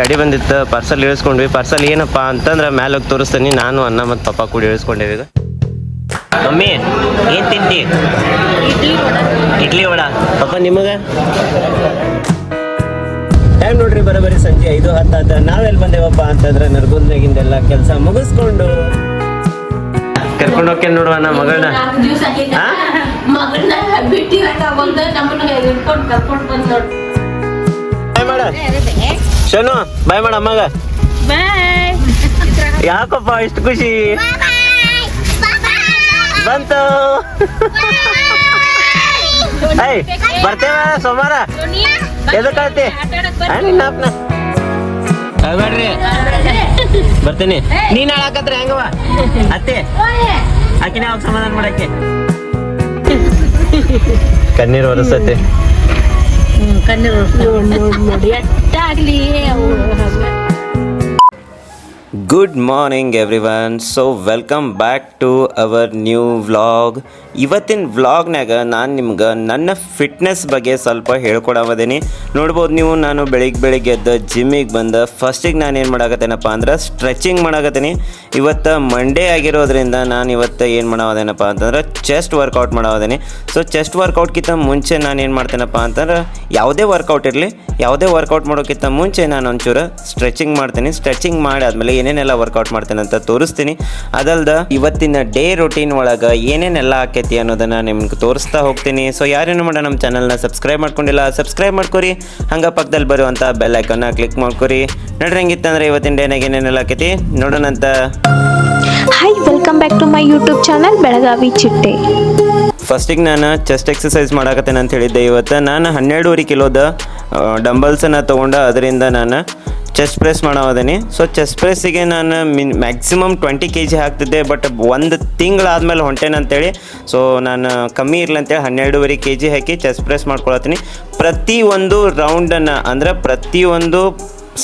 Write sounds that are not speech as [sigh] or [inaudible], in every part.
ಗಾಡಿ ಬಂದಿತ್ತು parcel ಇಳಿಸ್ಕೊಂಡ್ವಿ. Parcel ಏನಪ್ಪ ಅಂತಂದ್ರೆ ಮ್ಯಾಲ ಹೋಗಿ ತೋರಿಸ್ತೀನಿ. ನಾನು ಅಣ್ಣ ಮತ್ತು ಪಪ್ಪ ಕೂಡ ಇಳಿಸ್ಕೊಂಡೇವಿ ಈಗ. ಮಮ್ಮಿ ಏನು ತಿಂತಿ? ಇಡ್ಲಿ ವಡ. ಇಡ್ಲಿ ವಡ. ಪಪ್ಪ ನಿಮಗೆ? ಟೈಮ್ ನೋಡ್ರಿ ಬರೋಬರಿ ಸಂಜೆ ಐದು ಹತ್ತಾತ ನಾವೆಲ್ಲಿ ಬಂದೇವಪ್ಪ ಅಂತಂದ್ರೆ ನರ್ಗುಂದಾಗಿಂದೆಲ್ಲ ಕೆಲಸ ಮುಗಿಸ್ಕೊಂಡು. ಕರ್ಕೊಂಡು ಹೋಗ್ತೇನೆ ನೋಡುವ ನಮ್ಮ ಮಗಳನ್ನ. ಮಗಳನ್ನ ಬಿಟ್ಟಿರಕ್ಕ ಬಂದ ನಮ್ಮನ್ನ ಇಟ್ಕೊಂಡು ಕರ್ಕೊಂಡು ಬಂದ್ ನೋಡಿ. ಮಾಡ. ಶನು ಬಾಯ್ ಮಾಡ ಅಮ್ಮಗ. ಯಾಕಪ್ಪ ಇಷ್ಟು ಖುಷಿ? ಬಂತು. ಐ ಬರ್ತೇವ ಸೋಮವಾರ? ಎದಕ್ಕಳತಿ ನಿನ್ನ ಅಪ್ಪನ. ಬೇಡ್ರಿ ಬರ್ತೀನಿ. ನೀನ್ ಹಾಕತ್ರ ಹೆಂಗವ. ಅತ್ತೆ ಆಕಿನ ಯಾವಾಗ ಸಮಾಧಾನ ಮಾಡಕ್ಕೆ? [laughs] ಕಣ್ಣೀರು ಒರೆಸತ್ತೆ. ಕಣ್ಣೀರು ನೋಡಿ ಎಷ್ಟಾಗ್ಲಿ ಅವು good morning everyone so welcome back to our new vlog ಇವತ್ತಿನ ವ್ಲಾಗ್ನಾಗ ನಾನು ನಿಮ್ಗೆ ನನ್ನ ಫಿಟ್ನೆಸ್ ಬಗ್ಗೆ ಸ್ವಲ್ಪ ಹೇಳ್ಕೊಡವದೀನಿ. ನೋಡ್ಬೋದು ನೀವು, ನಾನು ಬೆಳಿಗ್ಗೆ ಬೆಳಿಗ್ಗೆ ಎದ್ದು ಜಿಮ್ಮಿಗೆ ಬಂದ ಫಸ್ಟಿಗೆ ನಾನು ಏನು ಮಾಡಾಕತ್ತೇನಪ್ಪ ಅಂದ್ರೆ ಸ್ಟ್ರೆಚಿಂಗ್ ಮಾಡಾಕತ್ತೀನಿ. ಇವತ್ತು ಮಂಡೇ ಆಗಿರೋದ್ರಿಂದ ನಾನು ಇವತ್ತು ಏನು ಮಾಡೋದೇನಪ್ಪ ಅಂತಂದ್ರೆ ಚೆಸ್ಟ್ ವರ್ಕೌಟ್ ಮಾಡೋದೇನಿ ಸೊ ಚೆಸ್ಟ್ ವರ್ಕೌಟ್ಗಿಂತ ಮುಂಚೆ ನಾನು ಏನು ಮಾಡ್ತೇನಪ್ಪ ಅಂತಂದ್ರೆ ಯಾವುದೇ ವರ್ಕೌಟ್ ಇರಲಿ, ಯಾವುದೇ ವರ್ಕೌಟ್ ಮಾಡೋಕ್ಕಿಂತ ಮುಂಚೆ ನಾನು ಒಂಚೂರು ಸ್ಟ್ರೆಚಿಂಗ್ ಮಾಡ್ತೀನಿ. ಸ್ಟ್ರೆಚಿಂಗ್ ಮಾಡಿ ಆದಮೇಲೆ ಏನೇನೆಲ್ಲ ವರ್ಕೌಟ್ ಮಾಡ್ತೇನೆ ಅಂತ ತೋರಿಸ್ತೀನಿ. ಅದಲ್ದ ಇವತ್ತಿನ ಡೇ ರೊಟೀನ್ ಒಳಗೆ ಏನೇನೆಲ್ಲ ಆಕೈತಿ ಅನ್ನೋದನ್ನು ನಿಮ್ಗೆ ತೋರಿಸ್ತಾ ಹೋಗ್ತೀನಿ. ಸೊ ಯಾರೇನು ಮಾಡ ನಮ್ಮ ಚಾನಲ್ನ ಸಬ್ಸ್ಕ್ರೈಬ್ ಮಾಡ್ಕೊಂಡಿಲ್ಲ ಸಬ್ಸ್ಕ್ರೈಬ್ ಮಾಡ್ಕೊರಿ. ಹಂಗೆ ಪಕ್ಕದಲ್ಲಿ ಬರುವಂಥ ಬೆಲ್ ಐಕನ್ನ ಕ್ಲಿಕ್ ಮಾಡ್ಕೊರಿ. ನೋಡ್ರಿ ಹೆಂಗಿತ್ತಂದ್ರೆ ಇವತ್ತಿನ ಡೇನಾಗ ಏನೇನೆಲ್ಲ ಆಕೈತಿ? ನೋಡೋಣಂತ hi welcome back to my YouTube channel Belagavi ಚಿಟ್ಟೆ ಫಸ್ಟಿಗೆ ನಾನು ಚೆಸ್ಟ್ ಎಕ್ಸಸೈಸ್ ಮಾಡಾಕತ್ತೇನೆ ಅಂತ ಹೇಳಿದ್ದೆ. ಇವತ್ತು ನಾನು ಹನ್ನೆರಡೂವರೆ ಕಿಲೋದ ಡಂಬಲ್ಸನ್ನು ತೊಗೊಂಡು ಅದರಿಂದ ನಾನು ಚೆಸ್ಟ್ ಪ್ರೆಸ್ ಮಾಡೋದೀನಿ ಸೊ ಚೆಸ್ಟ್ ಪ್ರೆಸ್ಸಿಗೆ ನಾನು min maximum twenty K G ಹಾಕ್ತಿದ್ದೆ ಬಟ್ ಒಂದು ತಿಂಗಳಾದ್ಮೇಲೆ ಹೊಂಟೇನಂತೇಳಿ ಸೊ ನಾನು ಕಮ್ಮಿ ಇರಲಿ ಅಂತೇಳಿ ಹನ್ನೆರಡೂವರೆ ಕೆ ಜಿ ಹಾಕಿ ಚೆಸ್ಟ್ ಪ್ರೆಸ್ ಮಾಡ್ಕೊಳತ್ತೀನಿ. ಪ್ರತಿ ಒಂದು ರೌಂಡನ್ನು ಅಂದ್ರೆ ಪ್ರತಿಯೊಂದು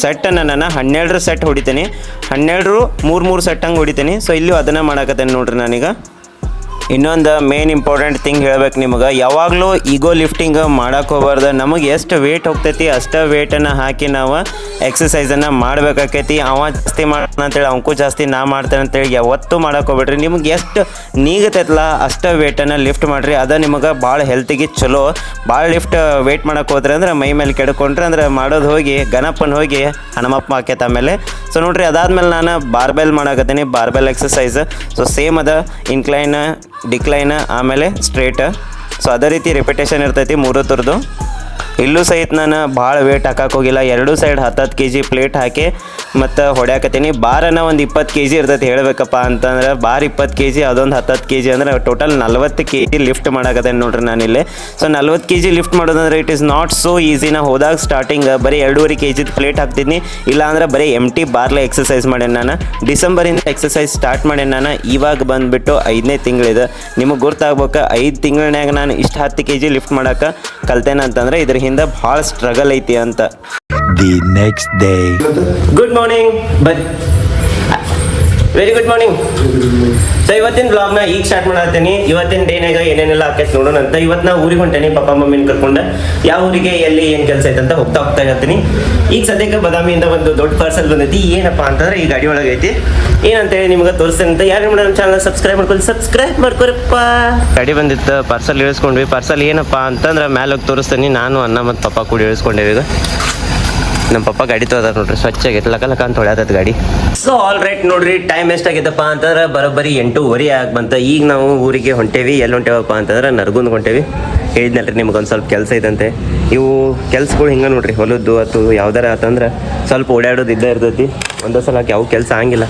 ಸೆಟ್ಟನ್ನು ನಾನು ಹನ್ನೆರಡರ ಸೆಟ್ ಹೊಡಿತೀನಿ. ಹನ್ನೆರಡರು ಮೂರು ಮೂರು ಸೆಟ್ ಹಂಗೆ ಹೊಡಿತೀನಿ. ಸೊ ಇಲ್ಲೂ ಅದನ್ನು ಮಾಡಾಕತ್ತೇನೆ ನೋಡ್ರಿ ನಾನೀಗ. ಇನ್ನೊಂದು ಮೇನ್ ಇಂಪಾರ್ಟೆಂಟ್ ಥಿಂಗ್ ಹೇಳ್ಬೇಕು ನಿಮಗೆ. ಯಾವಾಗಲೂ ಈಗೋ ಲಿಫ್ಟಿಂಗ್ ಮಾಡೋಕೆ ಹೋಗ್ಬಾರ್ದು. ನಮಗೆ ಎಷ್ಟು ವೇಟ್ ಹೋಗ್ತೈತಿ, ಅಷ್ಟು ವೇಟನ್ನು ಹಾಕಿ ನಾವು ಎಕ್ಸಸೈಸನ್ನು ಮಾಡ್ಬೇಕಾಕೈತಿ. ಅವ ಜಾಸ್ತಿ ಮಾಡ್ತಾನೆ ಅಂತೇಳಿ ಅವಕ್ಕೂ ಜಾಸ್ತಿ ನಾ ಮಾಡ್ತೇನೆ ಅಂತೇಳಿ ಯಾವತ್ತೂ ಮಾಡಕ್ಕೆ ಹೋಗ್ಬೇಡ್ರಿ. ನಿಮ್ಗೆ ಎಷ್ಟು ನೀಗತೈತಲ್ಲ, ಅಷ್ಟು ವೇಟನ್ನು ಲಿಫ್ಟ್ ಮಾಡಿರಿ. ಅದು ನಿಮಗೆ ಭಾಳ ಹೆಲ್ತಿಗೆ ಚಲೋ. ಭಾಳ ಲಿಫ್ಟ್ ವೇಟ್ ಮಾಡೋಕೆ ಹೋದ್ರೆ ಅಂದ್ರೆ ಮೈ ಮೇಲೆ ಕೆಡ್ಕೊಂಡ್ರೆ ಅಂದ್ರೆ ಮಾಡೋದು ಹೋಗಿ ಗಣಪನ ಹೋಗಿ ಹನುಮಪ್ಪ ಹಾಕೈತೆ ಆಮೇಲೆ. ಸೊ ನೋಡ್ರಿ, ಅದಾದ್ಮೇಲೆ ನಾನು ಬಾರ್ಬೆಲ್ ಮಾಡಾಕತ್ತೀನಿ ಬಾರ್ಬೆಲ್ ಎಕ್ಸಸೈಸ್ ಸೊ ಸೇಮ್ ಅದ ಇನ್ಕ್ಲೈನ್ ಡಿಕ್ಲೈನ್ ಆಮೇಲೆ ಸ್ಟ್ರೇಟ್ ಸೊ ಅದೇ ರೀತಿ ರಿಪಿಟೇಷನ್ ಇರ್ತೈತಿ ಮೂರು ಥರದ್ದು ಇಲ್ಲೂ ಸಹಿತ ನಾನು ಭಾಳ ವೇಟ್ ಹಾಕಕ್ಕೆ ಹೋಗಿಲ್ಲ. ಎರಡೂ ಸೈಡ್ ಹತ್ತತ್ತು ಕೆ ಜಿ ಪ್ಲೇಟ್ ಹಾಕಿ ಮತ್ತು ಹೊಡ್ಯಾಕತ್ತೀನಿ. ಬಾರನ ಒಂದು ಇಪ್ಪತ್ತು ಕೆ ಜಿ ಇರ್ತೈತಿ ಹೇಳಬೇಕಪ್ಪ ಅಂತಂದ್ರೆ ಬಾರ್ ಇಪ್ಪತ್ತು ಕೆ ಜಿ ಅದೊಂದು ಹತ್ತತ್ತು ಕೆ ಜಿ ಅಂದ್ರೆ ಟೋಟಲ್ ನಲ್ವತ್ತು ಕೆ ಜಿ ಲಿಫ್ಟ್ ಮಾಡಾಕತ್ತೇನೆ ನೋಡ್ರಿ ನಾನಿಲ್ಲಿ ಸೊ ನಲ್ವತ್ತು ಕೆ ಜಿ ಲಿಫ್ಟ್ ಮಾಡೋದಂದ್ರೆ it is not so easy ನಾ ಹೋದಾಗ ಸ್ಟಾರ್ಟಿಂಗ್ ಬರೀ ಎರಡೂವರೆ ಕೆ ಜಿದು ಪ್ಲೇಟ್ ಹಾಕ್ತೀನಿ ಇಲ್ಲಾಂದ್ರೆ ಬರೀ ಎಂ ಟಿ ಬಾರ್ಲೆ ಎಕ್ಸಸೈಸ್ ಮಾಡೇನಿ ನಾನು. ಡಿಸೆಂಬರಿಂದ ಎಕ್ಸಸೈಸ್ ಸ್ಟಾರ್ಟ್ ಮಾಡೇನಿ ನಾನು. ಇವಾಗ ಬಂದುಬಿಟ್ಟು ಐದನೇ ತಿಂಗಳಿದೆ ನಿಮಗೆ ಗೊತ್ತಾಗ್ಬೇಕು, ಐದು ತಿಂಗಳನ್ಯಾಗ ನಾನು ಇಷ್ಟು ಹತ್ತು ಕೆ ಜಿ ಲಿಫ್ಟ್ ಮಾಡೋಕೆ ಕಲ್ತೇನೆ ಅಂತಂದ್ರೆ ಇದ್ರ ಹಿಂದೆ ಭಾಳ ಸ್ಟ್ರಗಲ್ ಐತಿ ಅಂತ. The next day good morning but very good morning so ಇವತ್ತಿನ ಬ್ಲಾಗ್ನ ಈಗ ಸ್ಟಾರ್ಟ್ ಮಾಡತ್ತೀನಿ. ಇವತ್ತಿನ ಡೇನಾಗ ಏನೇನೆಲ್ಲ ಆಕೈತೆ ನೋಡೋಣ ಅಂತ. ಇವತ್ತು ನಾ ಊರಿಗೆ ಹೊಂಟೇನಿ, ಪಪ್ಪ ಮಮ್ಮಿನ ಕರ್ಕೊಂಡು. ಯಾವ ಊರಿಗೆ, ಎಲ್ಲಿ, ಏನು ಕೆಲಸ ಐತೆ ಅಂತ ಹೋಗ್ತಾ ಹೋಗ್ತಾ ಇರ್ತೀನಿ ಈಗ ಸದ್ಯಕ್ಕೆ ಬದಾಮಿಯಿಂದ ಒಂದು ದೊಡ್ಡ ಪಾರ್ಸಲ್ ಬಂದೈತಿ. ಏನಪ್ಪ ಅಂತಂದ್ರೆ ಈ ಗಾಡಿ ಒಳಗೆ ಐತಿ. ಏನಂತೇಳಿ ನಿಮ್ಗೆ ತೋರಿಸ್ತೇನೆ ಅಂತ. ಯಾರು ನಮ್ಮ ಚಾನಲ್ ಸಬ್ಸ್ಕ್ರೈಬ್ ಮಾಡ್ಕೊಳ್ಳಿ ಸಬ್ಸ್ಕ್ರೈಬ್ ಮಾಡ್ಕೊರಪ್ಪ. ಗಾಡಿ ಬಂದಿತ್ತು ಪಾರ್ಸಲ್ ಇಳಿಸ್ಕೊಂಡ್ವಿ. ಪಾರ್ಸಲ್ ಏನಪ್ಪ ಅಂತಂದ್ರೆ ಮ್ಯಾಲೆ ಹೋಗಿ ತೋರಿಸ್ತೀನಿ. ನಾನು ಅನ್ನ ಮತ್ತು ಪಪ್ಪ ಕೂಡ ಇಳಿಸ್ಕೊಂಡೇವಿ ಈಗ. ನಮ್ಮ ಪಪ್ಪ ಗಾಡಿ ತೊಳೆದ ನೋಡ್ರಿ ಸ್ವಚ್ಛಾಗಿ ಲಕ ಲಕ ಅಂತ ಹೊಡ್ಯಾತದ ಗಾಡಿ. ಸೊ ಆಲ್ ರೈಟ್ ನೋಡ್ರಿ ಟೈಮ್ ಎಷ್ಟಾಗಿದ್ದಪ್ಪ ಅಂತಂದ್ರೆ ಬರೋಬ್ಬರಿ ಎಂಟೂವರೆ ಆಗಿ ಬಂತ ಈಗ ನಾವು ಊರಿಗೆ ಹೊಂಟೇವಿ, ಎಲ್ಲಿ ಹೊಂಟೇವಪ್ಪ ಅಂತಂದ್ರೆ ನರ್ಗುಂದ್ ಹೊಂಟೇವಿ. ಹೇಳಿದ್ನಲ್ರಿ ನಿಮ್ಗೆ ಒಂದು ಸ್ವಲ್ಪ ಕೆಲಸ ಇದಂತೆ ಇವು ಕೆಲ್ಸಗಳು ಹಿಂಗೆ ನೋಡ್ರಿ, ಹೊಲದ್ದು ಅಥವಾ ಯಾವ್ದಾರ ಆತಂದ್ರೆ ಸ್ವಲ್ಪ ಓಡಾಡೋದು ಇದ್ದೇ ಇರ್ತೈತಿ. ಒಂದೇ ಸಲ ಯಾವ ಕೆಲಸ ಆಗಂಗಿಲ್ಲ.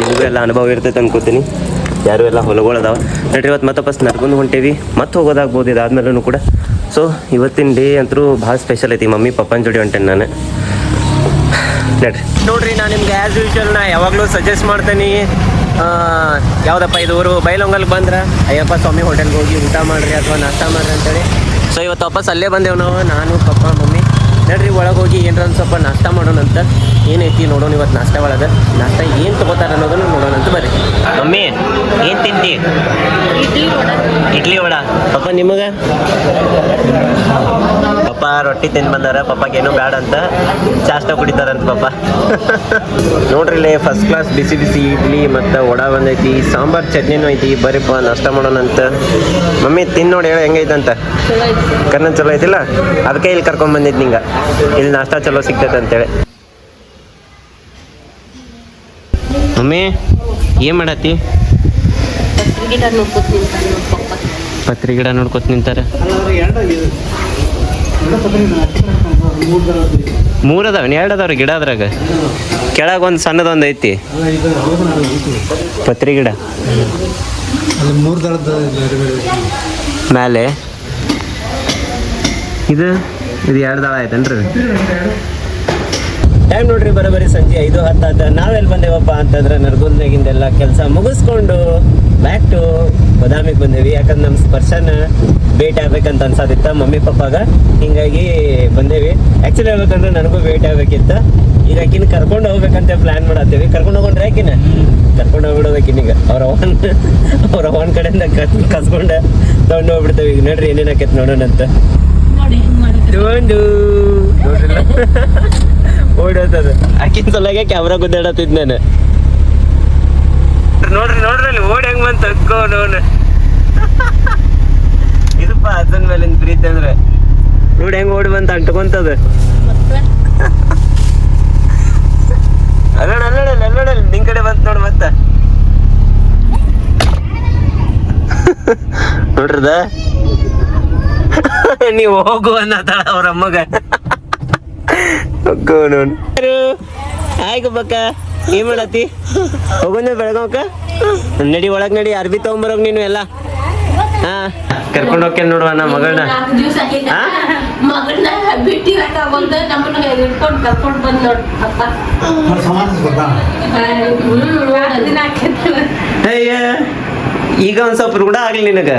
ನಿಮಗೂ ಎಲ್ಲ ಅನುಭವ ಇರ್ತೈತೆ ಅನ್ಕೋತೀನಿ. ಯಾರು ಎಲ್ಲ ಹೊಲಗಳು ಅದಾವ. ನೋಡ್ರಿ ಇವತ್ತು ಮತ್ತೆ ಫಸ್ಟ್ ನಡ್ಕೊಂಡು ಹೊಂಟೇವಿ. ಮತ್ತೆ ಹೋಗೋದಾಗ್ಬೋದು ಇದಾದ್ಮೇಲೂ ಕೂಡ. ಸೊ ಇವತ್ತಿನ ಡೇ ಅಂತೂ ಭಾಳ ಸ್ಪೆಷಲ್ ಐತಿ. ಮಮ್ಮಿ ಪಪ್ಪನ ಜೋಡಿ ಹೊಂಟೇನೆ ನಾನು. ನೋಡ್ರಿ. ನೋಡ್ರಿ ನಾನು ನಿಮ್ಗೆ ಆ್ಯಸ್ ಯೂಶುವಲ್ ನಾ ಯಾವಾಗಲೂ ಸಜೆಸ್ಟ್ ಮಾಡ್ತೇನೆ. ಯಾವುದಪ್ಪ ಯಾವ್ದಪ್ಪ ಇದು ಊರು? ಬೈಲೊಂಗಲ್ಗೆ ಬಂದ್ರೆ? ಅಯ್ಯಪ್ಪ ಸ್ವಾಮಿ ಹೋಟೆಲ್ಗೆ ಹೋಗಿ ಊಟ ಮಾಡ್ರಿ ಅಥವಾ ನಾಷ್ಟ ಮಾಡ್ರಿ ಅಂತೇಳಿ. ಸೊ ಇವತ್ತು ವಾಪಸ್ ಅಲ್ಲೇ ಬಂದೇವು ನಾವು ನಾನು ಪಪ್ಪ ಮಮ್ಮಿ. ನಡ್ರಿ ಒಳಗೆ ಹೋಗಿ ಏನರ ಒಂದು ಸ್ವಲ್ಪ ನಾಷ್ಟ ಮಾಡೋಣ ಅಂತ. ಏನೈತಿ ನೋಡೋಣ ಇವತ್ತು ನಾಷ್ಟ ಒಳಗೆ. ನಾಷ್ಟ ಏನು ತೊಗೋತಾರೆ ಅನ್ನೋದನ್ನು ನೋಡೋಣ ಅಂತ ಬರ್ರಿ. ಮಮ್ಮಿ ಏನು ತಿಂತಿ ಇಡ್ಲಿ ವಡ. ಪಪ್ಪ ನಿಮಗೆ? ಪಪ್ಪ ರೊಟ್ಟಿ ತಿಂದು ಬಂದಾರ. ಪಪ್ಪಾಗೇನು ಬೇಡ ಅಂತ ಚಾಷ್ಟ ಕುಡಿತಾರಂತ ಪಪ್ಪ. ನೋಡ್ರಿ ಇಲ್ಲಿ ಫಸ್ಟ್ ಕ್ಲಾಸ್ ಬಿಸಿ ಬಿಸಿ ಇಡ್ಲಿ ಮತ್ತು ವಡ ಬಂದೈತಿ. ಸಾಂಬಾರ್ ಚಟ್ನಿನೂ ಐತಿ. ಬರೀಪ್ಪ ನಷ್ಟ ಮಾಡೋಣ ಅಂತ ಮಮ್ಮಿ ತಿಂದು ನೋಡಿ ಹೇಳ ಹೆಂಗೈತಂತ? ಕರ್ನ ಚಲೋ ಐತಿಲ್ಲ? ಅದಕ್ಕೆ ಇಲ್ಲಿ ಕರ್ಕೊಂಡ್ ಬಂದಿದ್ ನಿಂಗ. ಇಲ್ಲಿ ನಾಷ್ಟ ಚಲೋ ಸಿಗ್ತೈತೆ ಅಂತೇಳಿ. ಮಮ್ಮಿ ಏನ್ ಮಾಡತ್ತಿ ಗಿಡ ನೋಡ್ಕೊತ ನಿಂತಾನ ನೋಡ್ ಪಪ್ಪ. ಪತ್ರಿ ಗಿಡ ನೋಡ್ಕೊತ ನಿಂತಾರ. ಮೂರು ಅದಾವ ಎರಡು ಅದಾವ್ರಿ ಗಿಡ ಅದ್ರಾಗ? ಕೆಳಗೆ ಒಂದು ಸಣ್ಣದೊಂದು ಐತಿ. ಪತ್ರಿ ಗಿಡ. ಮೇಲೆ ಮೂರು ಮ್ಯಾಲೆ. ಇದು? ಇದು ಎರಡು ದಳ ಆಯ್ತೇನ್ರಿ ಟೈಮ್ ನೋಡ್ರಿ ಬರೋಬರಿ ಸಂಜೆ ಐದು ಹತ್ತಾದ ನಾವೆಲ್ಲಿ ಬಂದೇವಪ್ಪ ಅಂತಂದ್ರೆ ನರಗುಂದ್ನಾಗಿಂದೆಲ್ಲ ಕೆಲಸ ಮುಗಿಸ್ಕೊಂಡು ಬ್ಯಾಕ್ ಟು ಬದಾಮಿಗೆ ಬಂದೇವಿ. ಯಾಕಂದ್ರೆ ನಮ್ಮ ಸ್ಪರ್ಶನ ಭೇಟಿ ಆಗ್ಬೇಕಂತ ಅನ್ಸೋದಿತ್ತ. ಮಮ್ಮಿ ಪಪ್ಪಾಗ ಹಿಂಗಾಗಿ ಬಂದೇವಿ. ಆ್ಯಕ್ಚುಲಿ ಹೇಳ್ಬೇಕಂದ್ರೆ ನನಗೂ ಭೇಟಿ ಆಗ್ಬೇಕಿತ್ತ. ಈಗ ಆಕಿನ ಕರ್ಕೊಂಡು ಹೋಗ್ಬೇಕಂತ ಪ್ಲ್ಯಾನ್ ಮಾಡತ್ತೀವಿ. ಕರ್ಕೊಂಡು ಹೋಗೊಂಡ್ರೆ ಆಕಿನ. ಕರ್ಕೊಂಡು ಹೋಗ್ಬಿಡೋದಕ್ಕಿನೀಗ ಅವ್ರ ಅವನ್ ಅವ್ರ ಅವನ ಕಡೆಯಿಂದ ಕಸ್ ಕಸ್ಕೊಂಡು ತಗೊಂಡು ಹೋಗ್ಬಿಡ್ತೇವೆ. ಈಗ ನೋಡ್ರಿ ಏನೇನು ಆಕೈತೆ ನೋಡೋಣ ಅಂತ ನೋಡ್ರಿಲ್ಲ ಓಡೋತದ ಆಕಿನ ಸಲಗೆ ಕ್ಯಾಮ್ರಾ ಗುದ್ದಾಡತ್ತಿದ್ ನಾನು. ನೋಡ್ರಿ ನೋಡ್ರಿ ಅಲ್ಲಿ ಓಡಿ ಹೆಂಗ್ ಬಂತ ಅಕ್ಕೋ ನೋಡ್ರಿ [laughs] ಇದಪ್ಪ ಅದನ್ ಮೇಲಿನ ಪ್ರೀತಿ ಅಂದ್ರೆ. ನೋಡಿ ಹೆಂಗ್ ಓಡಿ ಬಂತ ಅಂಟ್ಕೊಂತದ [laughs] ಅಲ್ಲೋಡ ಅಲ್ಲೋಡ ಅಲ್ಲೋಡ ನಿನ್ ಕಡೆ ಬಂತ ನೋಡು ಮತ್ತ. [laughs] ನೋಡ್ರದ ನೀವು ಹೋಗು ಅನ್ನತಾಳ ಅವ್ರ ಅಮ್ಮಗ. ಹಾಯ್ ಏನ್ ಮಾಡತ್ತಿ ಹೋಗೋಣ ಬೆಳಗಾವಕ್ಕ ನಡಿ ಒಳಗ್ ನಡಿ ಅರ್ಬಿ ತಗೊಂಬರೋಗ್ ನೀನು ಎಲ್ಲ ಹಾ ಕರ್ಕೊಂಡು ಹೋಗ್ತೇನೆ ನೋಡುವ ನಮ್ಮ ಮಗಳನ್ನ? ಮಗಳನ್ನ ಈಗ ಒಂದ್ ಸ್ವಲ್ಪ ರೂಢ ಆಗ್ಲಿ ನಿನಗ.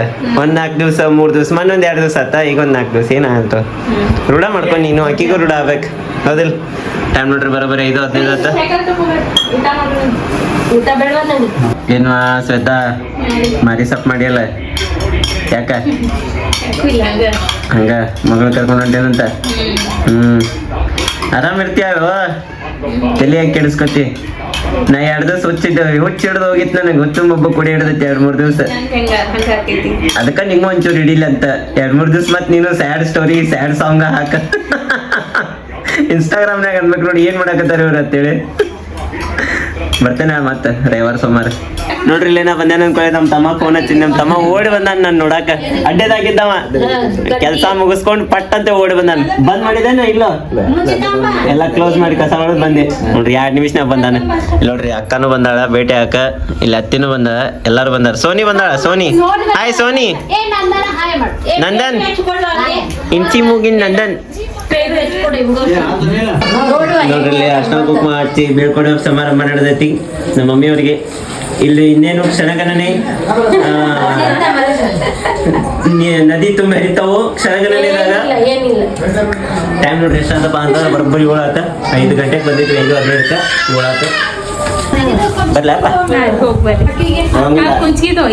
ಒಂದ್ ನಾಲ್ಕು ದಿವಸ ಮೂರ್ ದಿವಸ ಮನ್ನೊಂದ್ ಎರಡ್ ದಿವಸ ಆತ ಈಗ ಒಂದ್ ನಾಲ್ಕು ದಿವಸ ಏನಾಯ್ತು ರೂಢ ಮಾಡ್ಕೊಂಡು ನೀನು ಅಕ್ಕಿಗೂ ರೂಢ ಆಗ್ಬೇಕು. ಹೌದಿಲ್ಲ ಟೈಮ್ ನೋಡ್ರಿ ಬರೋಬ್ಬರಿ ಐದು ಹದಿನೈದು ಆತ. ಊಟ ಮಾಡ್ರಿ ಊಟ ಬೇಡವಾ ಏನು ಶ್ರದ್ಧಾ ಮಾರಿ ಸಪ್ ಮಾಡಿಯಲ್ಲ? ಯಾಕ? ಹಂಗ ಮಗಳು ಕರ್ಕೊಂಡು ಹೊಂಟೇನಂತ ಹ್ಮ್. ಆರಾಮ್ ಇರ್ತೀಯ ತಲೆ ಯಾಕೆ ಕೆಡಿಸ್ಕೊತಿ? ನಾ ಎರಡ್ ದಿವಸ ಹುಚ್ಚಿದ್ದೆ ಹುಚ್ಚ ಹಿಡ್ದು ಹೋಗಿತ್ತು ನನಗೆ. ಹುಚ್ಚು ಮಬ್ಬ ಕುಡಿ ಹಿಡ್ದೈತಿ ಎರಡ್ ಮೂರ್ ದಿವಸ. ಅದಕ್ಕ ನಿಂಗ ಒಂಚೂರ್ ಅದಕ್ಕೆ ನಿಂಗೆ ಒಂಚೂರು ಹಿಡಿಲ್ಲ ಅಂತ. ಎರಡ್ ಮೂರ್ ದಿವಸ ಮತ್ ನೀನು ಸ್ಯಾಡ್ ಸ್ಟೋರಿ ಸ್ಯಾಡ್ ಸಾಂಗ್ ಹಾಕ. [laughs] ಇನ್ಸ್ಟಾಗ್ರಾಮ್ನಾಗ ಅನ್ಬೇಕು ನೋಡಿ ಏನ್ ಮಾಡಕತ್ತಾರ ಇವ್ರು ಅಂತೇಳಿ. ಬರ್ತೇನೆ ಮತ್ತೆ ಡ್ರೈವರ್ ಸೋಮವಾರ ನೋಡ್ರಿ ಇಲ್ಲೇನ ಬಂದೇನ ಬಂದೆ ಅನ್ಕೊಳ್ಳಿ ನಮ್ಮ ತಮ್ಮ ಫೋನ್ ಹಚ್ಚಿ ನಮ್ಮ ತಮ್ಮ ಓಡಿ ಬಂದಾನ ನಾನು ನೋಡಾಕ ಅಡ್ಡೇದಾಗಿದ್ದವ ಕೆಲಸ ಮುಗಿಸ್ಕೊಂಡು ಪಟ್ ಅಂತ ಓಡಿ ಬಂದಾನ ಬಂದ್ ಮಾಡಿದೇನ ಇಲ್ಲ ಎಲ್ಲ ಕ್ಲೋಸ್ ಮಾಡಿ ಕಸ ಮಾಡೋದು ಬಂದೆ ನೋಡ್ರಿ ಎರಡು ನಿಮಿಷನಾಗ ಬಂದಾನ ಇಲ್ಲ ನೋಡ್ರಿ ಅಕ್ಕನೂ ಬಂದಾಳ ಭೇಟಿ ಅಕ್ಕ ಇಲ್ಲಿ ಅತ್ತಿನೂ ಬಂದ ಎಲ್ಲಾರು ಬಂದಾರ ಸೋನಿ ಬಂದಾಳ ಸೋನಿ ಹಾಯ್ ಸೋನಿ ಏ ನಂದನ ಇಂಚಿ ಮೂಗಿನ ನಂದನ್ ಪೇರು ಹಚ್ಕೊಡು ಇವ್ಗು. ನೋಡ್ರಿ ಇಲ್ಲಿ ಅರ್ಶನ ಕುಂಕುಮ ಹಚ್ಚಿ ಬೀಳ್ಕೊಡೋ ಸಮಾರಂಭ ನಡೆದೈತಿ. ನಮ್ಮ ಮಮ್ಮಿಯವ್ರಿಗೆ. ಇಲ್ಲಿ ಇನ್ನೇನು ಕ್ಷಣಗಣನೆ ಆ, ನಿ- ನದಿ ತುಂಬ ಹರಿತಾವು ಕ್ಷಣಗಣನೆ ಇದ್ದಾಗ? ಏನಿಲ್ಲ ಟೈಮ್ ನೋಡ್ರಿ ಅಂತಪ್ಪ ಅಂತಂದ್ರೆ ಬರೋಬ್ಬರಿ ಏಳು ಆತ. ಐದು ಗಂಟೆಗೆ ಬಂದಿದ್ವಿ ಐದು ಹದಿನೈದಕ್ಕೆ ಏಳು ಆತ. ಬರ್ಲಪ್ಪ.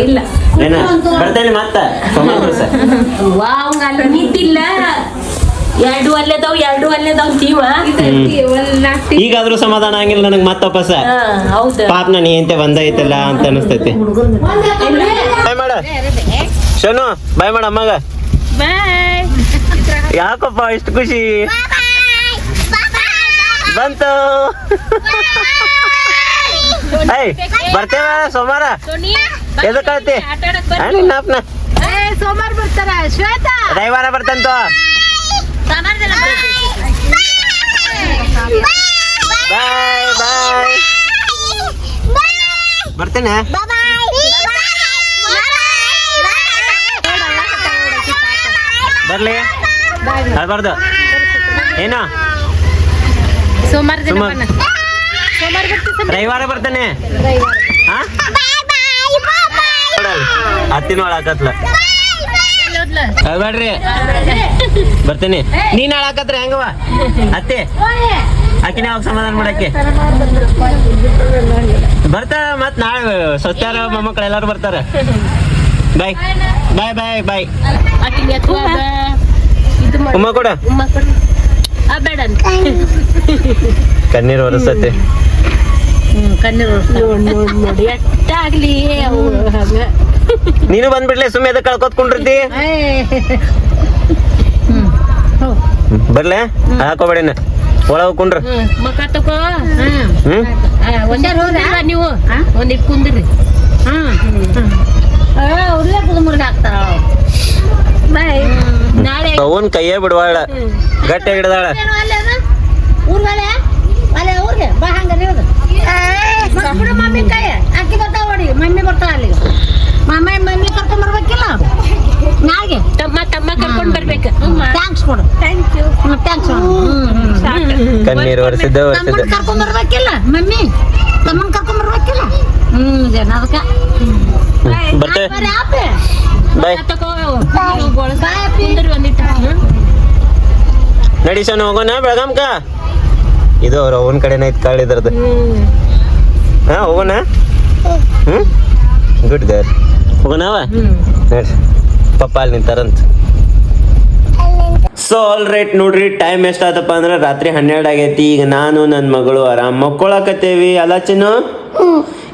ಇಲ್ಲ. ಏನ ಬರ್ತೇನೆ ಮತ್ತ ದಿವಸ. ನಿಂತಿಲ್ಲ. ಎರಡು ಅಲ್ಲೇದಾವ್ ಎರಡು ಅಲ್ಲೇದಾವ್ ಜೀವ. ಈಗಾದ್ರೂ ಸಮಾಧಾನ ಆಗಿಲ್ಲ ನನಗೆ ಮತ್ತಪ್ಪಸ ಪಾಪ್ ಹೌದು. ಪಾಪ ನಾನು ಏಂತೆ ಬಂದೈತಲ್ಲ ಅಂತ ಅನಿಸ್ತೈತಿ. ಬಾಯ್ ಮಾಡ. ಶನು ಬಾಯ್ ಮಾಡ ಅಮ್ಮಗ. ಯಾಕಪ್ಪ ಇಷ್ಟು ಖುಷಿ? ಬಂತು. ಐ ಬರ್ತೇವ ಸೋಮವಾರ? ಎದಕ್ಕೆ ನಿನ್ನಪ್ಪನ ಸೋಮವಾರ ಬರ್ತಾರ? ಶ್ವೇತಾ? ರವಿವಾರ ಬರ್ತಂತ ಬಾಯ್ ಬಾಯ್ ಬರ್ತೇನೆ. ಬರ್ಲಿ. ಅಳ್ಬಾರ್ದು ಏನು? ಸೋಮವಾರ ರವಿವಾರ ಬರ್ತೇನೆ. ಹಾ? ಹತ್ತಿನ ಬರ್ತೀನಿ. ನೀನ್ ಹಾಳಾಕತ್ರ ಹೆಂಗವ ಅತ್ತೆ. ಆಕಿನ ಅವಾಗ ಸಮಾಧಾನ ಮಾಡಕ್ಕೆ. ಬರ್ತಾರ ಮತ್ ನಾಳೆ ಸತ್ಯಾರ ಮೊಮ್ಮಕ್ಕಳು ಎಲ್ಲಾರು ಬರ್ತಾರ. ಬಾಯ್. ಬಾಯ್ ಬಾಯ್ ಬಾಯ್. ಉಮ್ಮ ಕೊಡ. ಕಣ್ಣೀರ್ ಒರೆಸತ್ತೆ. ಹ್ಮ್ ಕಣ್ಣೀರು ನೋಡಿ ನೋಡಿ ನೋಡಿ ಎಷ್ಟಾಗ್ಲಿ ಅವು ಹಂಗ. ನೀನು ಬಂದ್ಬಿಡ್ಲೆ ಸುಮ್ಮನೆ ಅದಕ್ಕೆ ಕಳ್ಕೊತ್ಕೊಂಡಿರ್ತಿ. ಬರ್ಲೆ? ಹಾಕೋಬೇಡಿನ. ಒಳಗೆ ಕುಂಡ್ರ. ಮಕ್ಕ ತಕೋ ಒಂದೇ ನೀವು? ಒಂದಿಟ್ಟು ಕುಂದ್ರಿ. ಹ್ಮ್. ಉರ್ಲೆ ಕುದುಮುರ್ಗ ಹಾಕ್ತಾರ ಬಾಯ್. ನಾಳೆ ಅವನ್ ಕೈಯೇ ಬಿಡವಾಳ. ಗಟ್ಟಿ ಹಿಡ್ದಾಳ. ಊರ್ಗಲೆ ಅಲ್ಲೇ ಊರ್ಗೆ? ಬಾ ಕೈ ಅಕ್ಕಿ ಬರ್ತಾವ ನೋಡಿ ಮಮ್ಮಿ ಬರ್ತಾವ ಅಲ್ಲಿ ಮಮ್ಮಿ ಮಮ್ಮಿ ಕರ್ಕೊಂಡ್ ಬರ್ಬೇಕಿಲ್ಲ? ನಾಳೆ ತಮ್ಮ ತಮ್ಮ ಕರ್ಕೊಂಡ್ ಬರ್ಬೇಕು. ಥ್ಯಾಂಕ್ಸ್ ಕೊಡು. ಥ್ಯಾಂಕ್ ಯು ಥ್ಯಾಂಕ್ಸ್ ಕಣ್ಣೀರು ಒರೆಸಿದ್ದ ತಮ್ಮನ್ ಕರ್ಕೊಂಡ್ ಬರ್ಬೇಕಿಲ್ಲ ಮಮ್ಮಿ? ತಮ್ಮನ್ ಕರ್ಕೊಂಡ್ ಬರ್ಬೇಕಿಲ್ಲ? ಹ್ಮ್ ಜನ ಅದಕ್ಕ. ಬರ್ತೇವೆ ಬಾಯ್ ನಡಿ ಸಣ್ಣ ಹೋಗೋಣ ಬೆಳಗಾಮ್ಕ ಇದು ಅವ್ರ ಅವನ ಕಡೆನ ಐತ್ ಕಾಳು ಇದ್ರದ್ದು ಹಾ ಹೋಗೋಣ. ಹ್ಮ್? ಗುಡ್ ಗರ್ ಹೋಗೋಣವ ನೋಡ್ರಿ ಪಪ್ಪ ಅಲ್ಲಿ ನಿಂತಾರಂತ. ಸೊ ಆಲ್ ರೈಟ್ ನೋಡ್ರಿ ಟೈಮ್ ಎಷ್ಟಾತಪ್ಪ ಅಂದ್ರೆ ರಾತ್ರಿ ಹನ್ನೆರಡು ಆಗೈತಿ. ಈಗ ನಾನು ನನ್ನ ಮಗಳು ಆರಾಮ್ ಮಕ್ಕೊಳಕತ್ತೇವಿ. ಅಲ್ಲ ಚಿನ್ನು?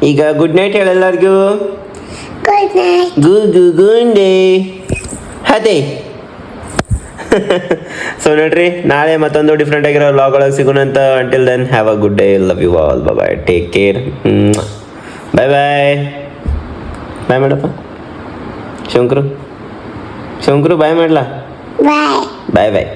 ಈಗ ಗುಡ್ ನೈಟ್ ಹೇಳೆಲ್ಲರಿಗೂ ಗುಡ್ ಗುಡ್ ಡೇ ಹದೇ ಸೊ ನೋಡ್ರಿ ನಾಳೆ ಮತ್ತೊಂದು ಡಿಫ್ರೆಂಟ್ ಆಗಿರೋ ವ್ಲಾಗ್ ಒಳಗೆ ಸಿಗೋಣಂತ. Until then have a good day love you all bye take care bye bye bye ಮಾಡಪ್ಪ ಶಂಕರು ಶಂಕರು ಬಾಯ್ ಮಾಡ್ಲಾ ಬಾಯ್ ಬಾಯ್